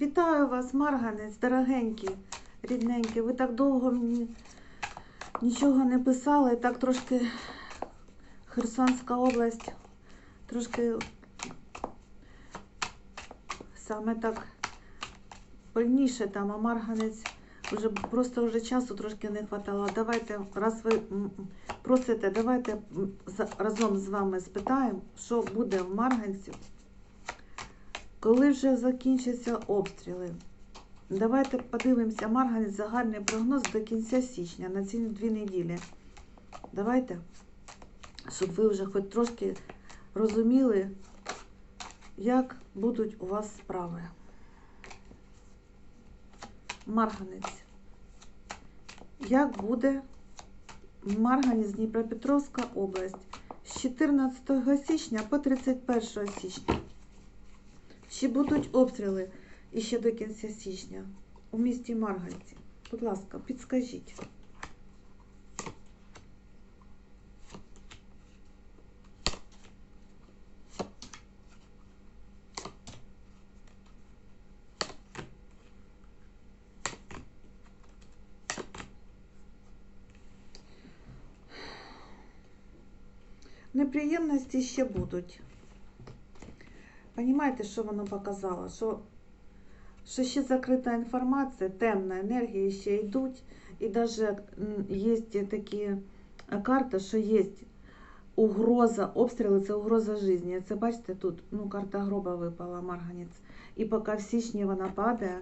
Вітаю вас, Марганець, дорогенький, рідненький. Ви так довго мені нічого не писали. Так трошки Херсонська область, трошки саме так больніше там, а Марганець вже просто вже часу трошки не хватало. Давайте, раз ви просите, давайте разом з вами спитаємо, що буде в Марганці. Коли вже закінчаться обстріли? Давайте подивимося Марганець загальний прогноз до кінця січня на ці дві неділі. Давайте, щоб ви вже хоч трошки розуміли, як будуть у вас справи. Марганець. Як буде Марганець Дніпропетровська область з 14 січня по 31 січня? Чи будуть обстріли іще до кінця січня у місті Марганці? Будь ласка, підскажіть. Неприємності ще будуть. Понімаєте, що воно показало? Що, що ще закрита інформація, темна енергія ще йдуть. І навіть є такі карти, що є угроза, обстріли це угроза життя. Це бачите, тут ну, карта гроба випала, Марганець. І поки в січні вона падає,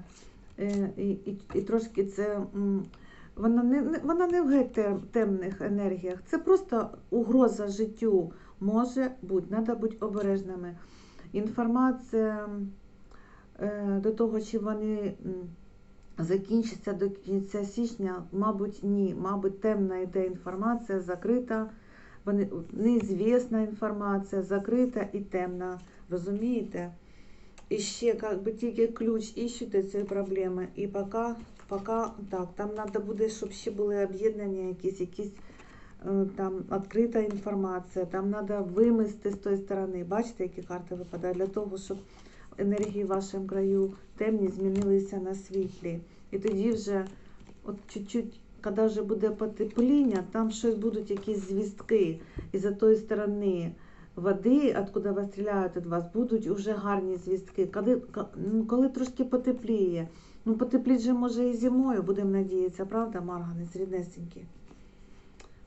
е, і, і, і трошки це. Вона не, вона не в геть темних енергіях. Це просто угроза життю може бути. Треба бути обережними. Інформація е, до того, чи вони закінчаться до кінця січня, мабуть, ні. Мабуть, темна йде інформація, закрита, неізвісна інформація, закрита і темна. Розумієте? І ще як би тільки ключ до цієї проблеми. І поки, поки так, там треба буде, щоб ще були об'єднання якісь, якісь там відкрита інформація, там треба вимести з тої сторони. Бачите, які карти випадають для того, щоб енергії в вашому краю темні змінилися на світлі. І тоді вже, от чуть-чуть, коли вже буде потепління, там щось будуть якісь звістки. І за тої сторони води, откуда вас стріляють від вас, будуть вже гарні звістки. Коли, коли трошки потепліє, ну потепліть же може і зимою, будемо надіятися, правда, Марганець, ріднесенький?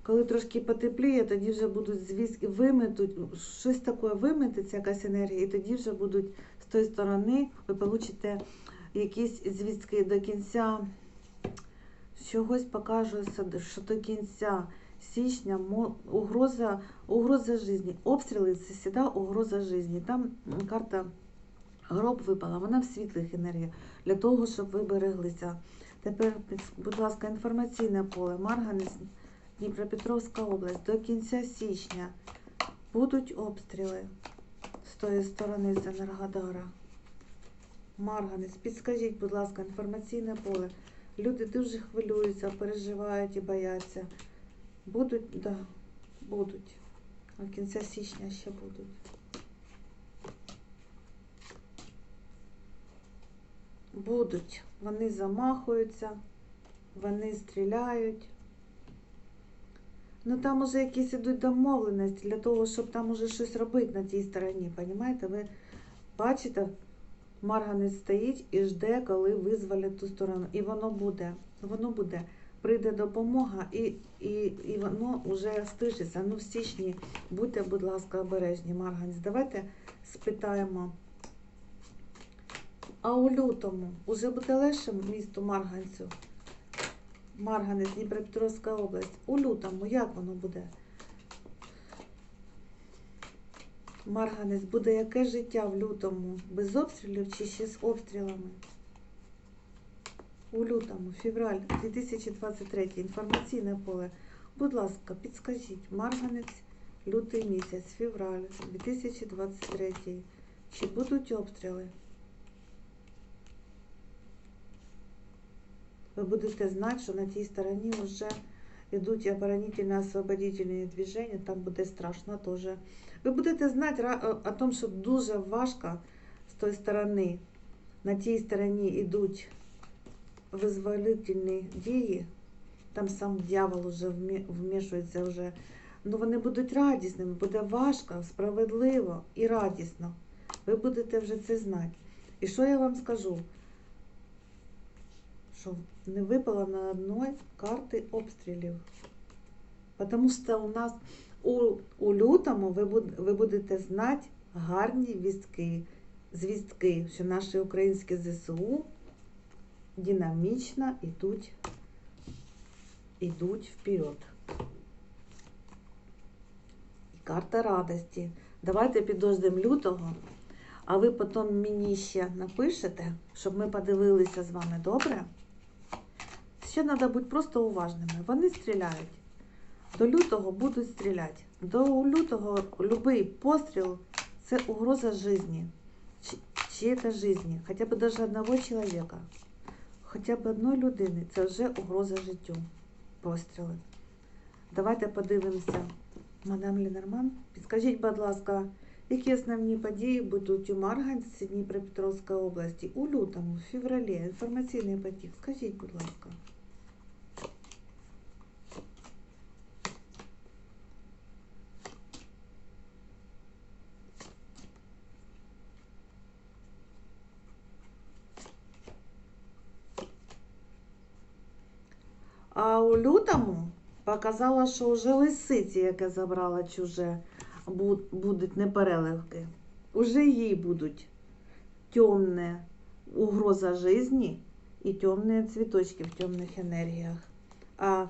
Коли трошки потепліє, тоді вже будуть звістки, виметуть, щось таке виметиться, якась енергія, і тоді вже будуть з тої сторони, ви получите якісь звістки до кінця. Чогось покаже, що до кінця січня угроза, угроза житті. Обстріли це завжди угроза житті. Там карта гроб випала, вона в світлих енергіях, для того, щоб ви береглися. Тепер, будь ласка, інформаційне поле. Марганець, Дніпропетровська область. До кінця січня будуть обстріли з тої сторони з Енергодара. Марганець, підскажіть, будь ласка, інформаційне поле. Люди дуже хвилюються, переживають і бояться. Будуть, да, будуть. А кінця січня ще будуть. Будуть. Вони замахуються, вони стріляють. Ну там уже якісь ідуть домовленості для того, щоб там уже щось робити на тій стороні. Понімаєте? Ви бачите, Марганець стоїть і жде, коли визволять ту сторону. І воно буде. Воно буде. Прийде допомога і, і, і воно вже стишиться. Ну, в січні будьте, будь ласка, обережні, Марганець. Давайте спитаємо. А у лютому уже буде легше місту Марганцю? Марганець, Дніпропетровська область. У лютому як воно буде? Марганець, буде яке життя в лютому? Без обстрілів чи ще з обстрілами? У лютому, февраль 2023, інформаційне поле. Будь ласка, підскажіть, Марганець, лютий місяць, февраль 2023. Чи будуть обстріли? Ви будете знати, що на тій стороні вже йдуть оборонительно-освободительні движення, там буде страшно теж. Ви будете знати о- о том, що дуже важко з тої сторони на тій стороні йдуть визволительні дії, там сам дьявол вже вмішується вже. Ну вони будуть радісними, буде важко, справедливо і радісно. Ви будете вже це знати. І що я вам скажу? Що не випало на одної карти обстрілів. Тому що у нас у, у лютому ви, ви будете знати гарні вістки, звістки, що наші українські ЗСУ динамічно йдуть, йдуть вперед. Карта радості. Давайте підождемо лютого, а ви потім мені ще напишете, щоб ми подивилися з вами добре. Ще треба бути просто уважними. Вони стріляють. До лютого будуть стріляти. До лютого будь-який постріл це угроза житті. Чи- Чиєї житті. Хоча б навіть одного чоловіка. Хоча б одної людини. Це вже угроза життю. Постріли. Давайте подивимося. Мадам Лінерман, підскажіть, будь ласка, які основні події будуть у Марганці Дніпропетровської області у лютому, в февралі, інформаційний потік. Скажіть, будь ласка. А у лютому показала, що вже лисиці, яке забрала чуже, будуть непереливки. Уже їй будуть темне угроза житті і темні цвіточки в темних енергіях. А,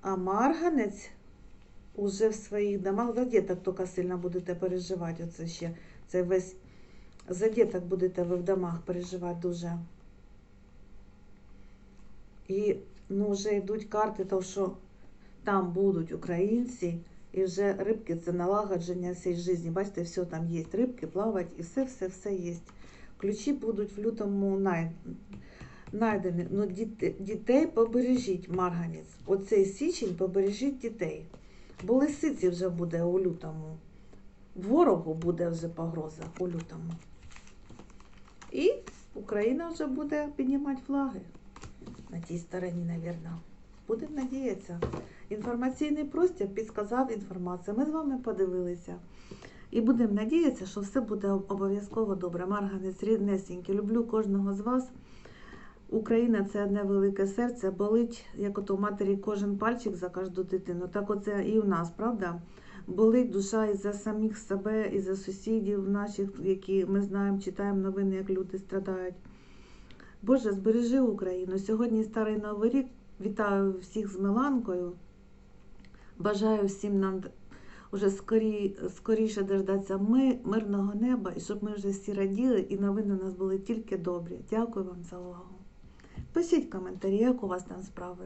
а марганець уже в своїх домах за діток тільки сильно будете переживати. Оце ще це весь за будете ви в домах переживати дуже. І ну, вже йдуть карти, то що там будуть українці, і вже рибки це налагодження всієї житті. Бачите, все там є. Рибки плавають і все, все, все є. Ключі будуть в лютому най... найдені. Ну, діти... дітей побережіть, Марганець. Оцей січень побережіть дітей. Бо лисиці вже буде у лютому. Ворогу буде вже погроза у лютому. І Україна вже буде піднімати флаги на тій стороні, навірно. Будемо надіятися. Інформаційний простір підсказав інформацію. Ми з вами подивилися. І будемо надіятися, що все буде обов'язково добре. Марганець ріднесенький. Люблю кожного з вас. Україна це одне велике серце, болить, як от у матері кожен пальчик за кожну дитину. Так оце і у нас, правда? Болить душа і за самих себе, і за сусідів наших, які ми знаємо, читаємо новини, як люди страдають. Боже, збережи Україну. Сьогодні старий новий рік. Вітаю всіх з Миланкою. Бажаю всім нам вже скорі, скоріше дождатися ми, мирного неба, і щоб ми вже всі раділи, і новини у нас були тільки добрі. Дякую вам за увагу. Пишіть коментарі, як у вас там справи.